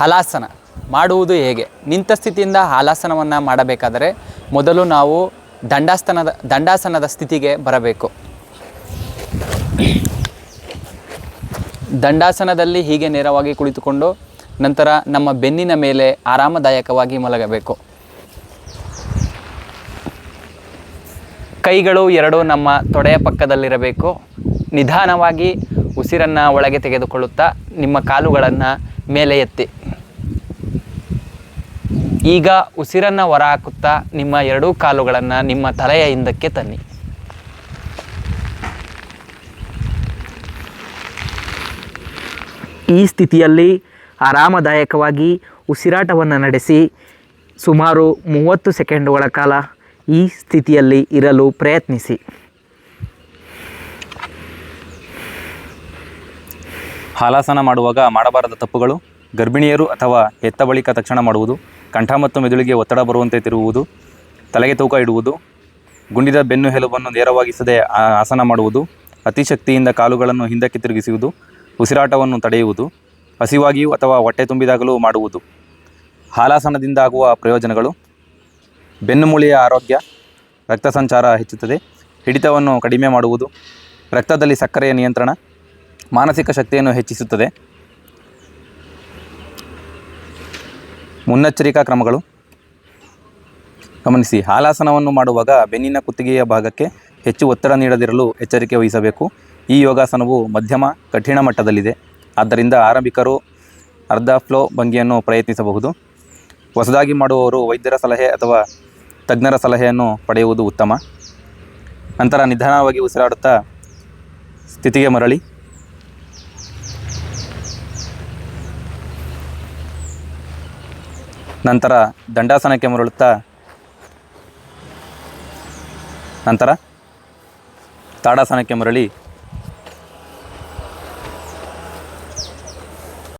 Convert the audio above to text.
ಹಲಾಸನ ಮಾಡುವುದು ಹೇಗೆ? ನಿಂತ ಸ್ಥಿತಿಯಿಂದ ಹಲಾಸನವನ್ನು ಮಾಡಬೇಕಾದರೆ ಮೊದಲು ನಾವು ದಂಡಾಸ್ತನದ ದಂಡಾಸನದ ಸ್ಥಿತಿಗೆ ಬರಬೇಕು. ದಂಡಾಸನದಲ್ಲಿ ಹೀಗೆ ನೇರವಾಗಿ ಕುಳಿತುಕೊಂಡು ನಂತರ ನಮ್ಮ ಬೆನ್ನಿನ ಮೇಲೆ ಆರಾಮದಾಯಕವಾಗಿ ಮಲಗಬೇಕು. ಕೈಗಳು ಎರಡು ನಮ್ಮ ತೊಡೆಯ ಪಕ್ಕದಲ್ಲಿರಬೇಕು. ನಿಧಾನವಾಗಿ ಉಸಿರನ್ನು ಒಳಗೆ ತೆಗೆದುಕೊಳ್ಳುತ್ತಾ ನಿಮ್ಮ ಕಾಲುಗಳನ್ನು ಮೇಲೆ ಎತ್ತಿ. ಈಗ ಉಸಿರನ್ನು ಹೊರಹಾಕುತ್ತಾ ನಿಮ್ಮ ಎರಡೂ ಕಾಲುಗಳನ್ನು ನಿಮ್ಮ ತಲೆಯ ಹಿಂದಕ್ಕೆ ತನ್ನಿ. ಈ ಸ್ಥಿತಿಯಲ್ಲಿ ಆರಾಮದಾಯಕವಾಗಿ ಉಸಿರಾಟವನ್ನು ನಡೆಸಿ ಸುಮಾರು ಮೂವತ್ತು ಸೆಕೆಂಡುಗಳ ಕಾಲ ಈ ಸ್ಥಿತಿಯಲ್ಲಿ ಇರಲು ಪ್ರಯತ್ನಿಸಿ. ಹಾಲಾಸನ ಮಾಡುವಾಗ ಮಾಡಬಾರದ ತಪ್ಪುಗಳು, ಗರ್ಭಿಣಿಯರು ಅಥವಾ ಹೆತ್ತ ಬಳಿಕ ತಕ್ಷಣ ಮಾಡುವುದು, ಕಂಠ ಮತ್ತು ಮೆದುಳಿಗೆ ಒತ್ತಡ ಬರುವಂತೆ ತಿರುವುದು, ತಲೆಗೆ ತೂಕ ಇಡುವುದು, ಗುಂಡಿದ ಬೆನ್ನು ಎಲುಬನ್ನು ನೇರವಾಗಿಸದೆ ಆಸನ ಮಾಡುವುದು, ಅತಿಶಕ್ತಿಯಿಂದ ಕಾಲುಗಳನ್ನು ಹಿಂದಕ್ಕೆ ತಿರುಗಿಸುವುದು, ಉಸಿರಾಟವನ್ನು ತಡೆಯುವುದು, ಹಸಿವಾಗಿಯೂ ಅಥವಾ ಹೊಟ್ಟೆ ತುಂಬಿದಾಗಲೂ ಮಾಡುವುದು. ಹಾಲಾಸನದಿಂದ ಆಗುವ ಪ್ರಯೋಜನಗಳು ಬೆನ್ನುಮೂಳೆಯ ಆರೋಗ್ಯ, ರಕ್ತ ಸಂಚಾರ ಹೆಚ್ಚುತ್ತದೆ, ಹಿಡಿತವನ್ನು ಕಡಿಮೆ ಮಾಡುವುದು, ರಕ್ತದಲ್ಲಿ ಸಕ್ಕರೆಯ ನಿಯಂತ್ರಣ ಮಾನಸಿಕ ಶಕ್ತಿಯನ್ನು ಹೆಚ್ಚಿಸುತ್ತದೆ. ಮುನ್ನೆಚ್ಚರಿಕಾ ಕ್ರಮಗಳು. ಗಮನಿಸಿ, ಹಾಲಾಸನವನ್ನು ಮಾಡುವಾಗ ಬೆನ್ನಿನ ಕುತ್ತಿಗೆಯ ಭಾಗಕ್ಕೆ ಹೆಚ್ಚು ಒತ್ತಡ ನೀಡದಿರಲು ಎಚ್ಚರಿಕೆ ವಹಿಸಬೇಕು. ಈ ಯೋಗಾಸನವು ಮಧ್ಯಮ, ಕಠಿಣ ಮಟ್ಟದಲ್ಲಿದೆ. ಆದ್ದರಿಂದ ಆರಂಭಿಕರು ಅರ್ಧ ಫ್ಲೋ ಭಂಗಿಯನ್ನು ಪ್ರಯತ್ನಿಸಬಹುದು. ಹೊಸದಾಗಿ ಮಾಡುವವರು ವೈದ್ಯರ ಸಲಹೆ ಅಥವಾ ತಜ್ಞರ ಸಲಹೆಯನ್ನು ಪಡೆಯುವುದು ಉತ್ತಮ. ನಂತರ ನಿಧಾನವಾಗಿ ಉಸಿರಾಡುತ್ತಾ ಸ್ಥಿತಿಗೆ ಮರಳಿ. ನಂತರ ದಂಡಾಸನಕ್ಕೆ ಮರಳುತ್ತಾ ನಂತರ ತಾಡಾಸನಕ್ಕೆ ಮರಳಿ